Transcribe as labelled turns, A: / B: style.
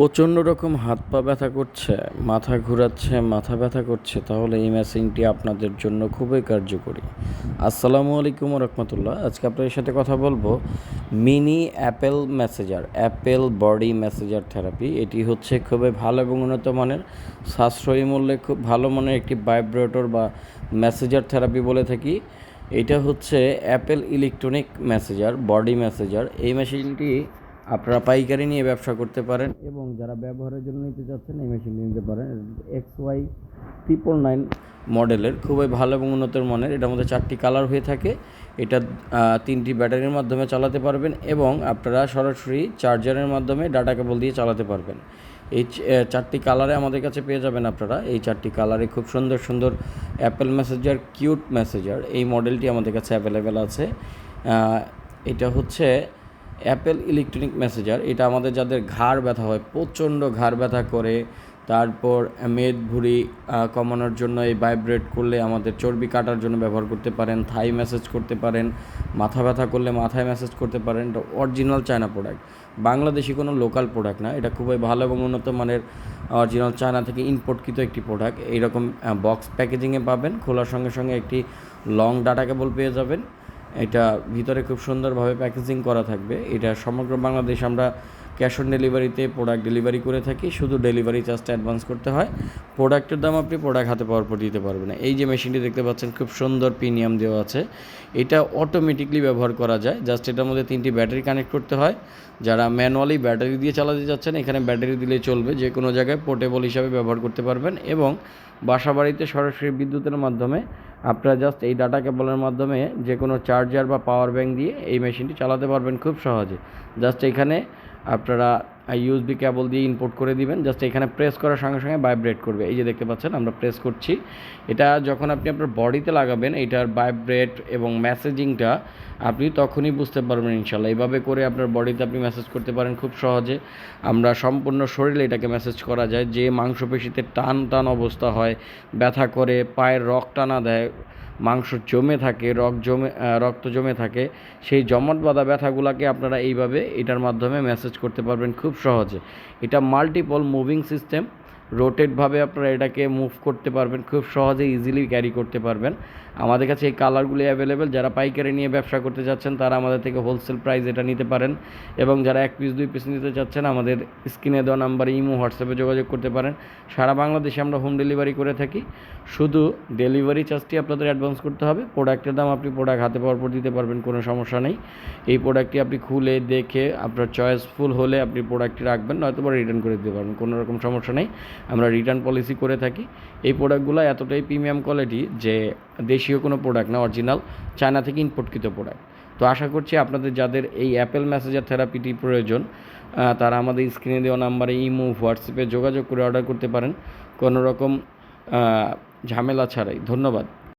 A: প্রচণ্ড রকম হাত পা ব্যথা করছে, মাথা ঘোরাচ্ছে, মাথা ব্যথা করছে, তাহলে এই মেশিনটি আপনাদের জন্য খুবই কার্যকরী। আসসালামু আলাইকুম রহমতুল্লাহ আজকে আপনাদের সাথে কথা বলব mini apple massager apple body massager therapy. এটি হচ্ছে খুবই ভালো এবং উন্নত মানের, সাশ্রয়ী মূল্যে খুব ভালো মানের একটি ভাইব্রেটর বা মেসেজার থেরাপি বলে থাকি। এটা হচ্ছে apple electronic massager body massager এই মেশিনটি আপনারা পাইকারি নিয়ে ব্যবসা করতে পারেন এবং যারা ব্যবহারের জন্য নিতে চাচ্ছেন এই মেশিনটি নিতে পারেন। এক্স ওয়াই ট্রিপল নাইন মডেলের খুবই ভালো এবং উন্নত মানের। এটার মধ্যে চারটি কালার হয়ে থাকে। এটা তিনটি ব্যাটারির মাধ্যমে চালাতে পারবেন এবং আপনারা সরাসরি চার্জারের মাধ্যমে ডাটা কেবল দিয়ে চালাতে পারবেন। এই চারটি কালারে আমাদের কাছে পেয়ে যাবেন আপনারা। এই চারটি কালারে খুব সুন্দর সুন্দর অ্যাপেল মেসেজার কিউট মেসেজার এই মডেলটি আমাদের কাছে অ্যাভেলেবেল আছে। এটা হচ্ছে অ্যাপেল ইলেকট্রনিক মেসেজার এটা আমাদের যাদের ঘাড় ব্যথা হয়, প্রচণ্ড ঘাড় ব্যথা করে, তারপর মেদ ভুঁড়ি কমানোর জন্য এই ভাইব্রেট করলে আমাদের চর্বি কাটার জন্য ব্যবহার করতে পারেন থাই মেসেজ করতে পারেন, মাথা ব্যথা করলে মাথায় মেসেজ করতে পারেন, এটা অরিজিনাল চায়না প্রোডাক্ট বাংলাদেশি কোনো লোকাল প্রোডাক্ট না, এটা খুবই ভালো এবং উন্নত মানের অরিজিনাল চায়না থেকে ইম্পোর্টকৃত একটি প্রোডাক্ট এইরকম বক্স প্যাকেজিংয়ে পাবেন, খোলার সঙ্গে সঙ্গে একটি লং ডাটা কেবল পেয়ে যাবেন। এটা ভিতরে খুব সুন্দরভাবে প্যাকেজিং করা থাকবে। এটা সমগ্র বাংলাদেশ আমরা ক্যাশ অন ডেলিভারিতে প্রোডাক্ট ডেলিভারি করে থাকি, শুধু ডেলিভারি চার্জটা অ্যাডভান্স করতে হয়। প্রোডাক্টের দাম আপনি প্রোডাক্ট হাতে পাওয়ার পর দিতে পারবেন। এই যে মেশিনটি দেখতে পাচ্ছেন, খুব সুন্দর প্রিমিয়াম দেওয়া আছে। এটা অটোমেটিকলি ব্যবহার করা যায়। জাস্ট এটার মধ্যে তিনটি ব্যাটারি কানেক্ট করতে হয়। যারা ম্যানুয়ালি ব্যাটারি দিয়ে চালাতে যাচ্ছেন, এখানে ব্যাটারি দিলেই চলবে। যে কোনো জায়গায় পোর্টেবল হিসাবে ব্যবহার করতে পারবেন এবং বাসা বাড়িতে সরাসরি বিদ্যুতের মাধ্যমে আপনারা জাস্ট এই ডাটা কেবলের মাধ্যমে যে কোনো চার্জার বা পাওয়ার ব্যাংক দিয়ে এই মেশিনটি চালাতে পারবেন খুব সহজে। জাস্ট এখানে আপনারা ইউএসবি কেবল দিয়ে ইনপুট করে দিবেন। জাস্ট এখানে প্রেস করার সঙ্গে সঙ্গে ভাইব্রেট করবে। এই যে দেখতে পাচ্ছেন, আমরা প্রেস করছি। এটা যখন আপনি আপনার বডিতে লাগাবেন, এটার ভাইব্রেট এবং মেসেজিংটা আপনি তখনই বুঝতে পারবেন ইনশাল্লাহ। এইভাবে করে আপনার বডিতে আপনি মেসেজ করতে পারেন খুব সহজে। আমরা সম্পূর্ণ শরীরে এটাকে মেসেজ করা যায়। যে মাংসপেশিতে টান টান অবস্থা হয়, ব্যথা করে, পায়ের রক টানা দেয় মাংস জমে থাকে রক জমে রক্ত জমে থাকে, সেই জমাট বাঁধা ব্যথাগুলোকে আপনারা এইভাবে এটার মাধ্যমে মেসেজ করতে পারবেন খুব সহজে। এটা মাল্টিপল মুভিং সিস্টেম রোটেটভাবে আপনারা এটাকে মুভ করতে পারবেন, খুব সহজে ইজিলি ক্যারি করতে পারবেন। আমাদের কাছে এই কালারগুলি অ্যাভেলেবেল যারা পাইকারি নিয়ে ব্যবসা করতে যাচ্ছেন, তারা আমাদের থেকে হোলসেল প্রাইস এটা নিতে পারেন। এবং যারা এক পিস দুই পিস নিতে চাচ্ছেন, আমাদের স্ক্রিনে দেওয়া নাম্বারে ইমো, হোয়াটসঅ্যাপে যোগাযোগ করতে পারেন। সারা বাংলাদেশে আমরা হোম ডেলিভারি করে থাকি। শুধু ডেলিভারি চার্জটি আপনাদের অ্যাডভান্স করতে হবে। প্রোডাক্টের দাম আপনি প্রোডাক্ট হাতে পাওয়ার পর দিতে পারবেন, কোনো সমস্যা নেই। এই প্রোডাক্টটি আপনি খুলে দেখে, আপনার চয়েসফুল হলে আপনি প্রোডাক্টটি রাখবেন নয়তো বা রিটার্ন করে দিতে পারবেন, কোনো রকম সমস্যা নেই। আমরা রিটার্ন পলিসি করে থাকি। এই প্রোডাক্টগুলো এতটাই প্রিমিয়াম কোয়ালিটি যে দেশীয় কোনো প্রোডাক্ট না অরিজিনাল চায়না থেকে ইম্পোর্টকৃত প্রোডাক্ট তো আশা করছি আপনাদের যাদের এই অ্যাপেল ম্যাসেজার থেরাপিটি প্রয়োজন তারা আমাদের স্ক্রিনে দেওয়া নাম্বারে ইমো, হোয়াটসঅ্যাপে যোগাযোগ করে অর্ডার করতে পারেন। কোনো রকম ঝামেলা ছাড়াই। ধন্যবাদ।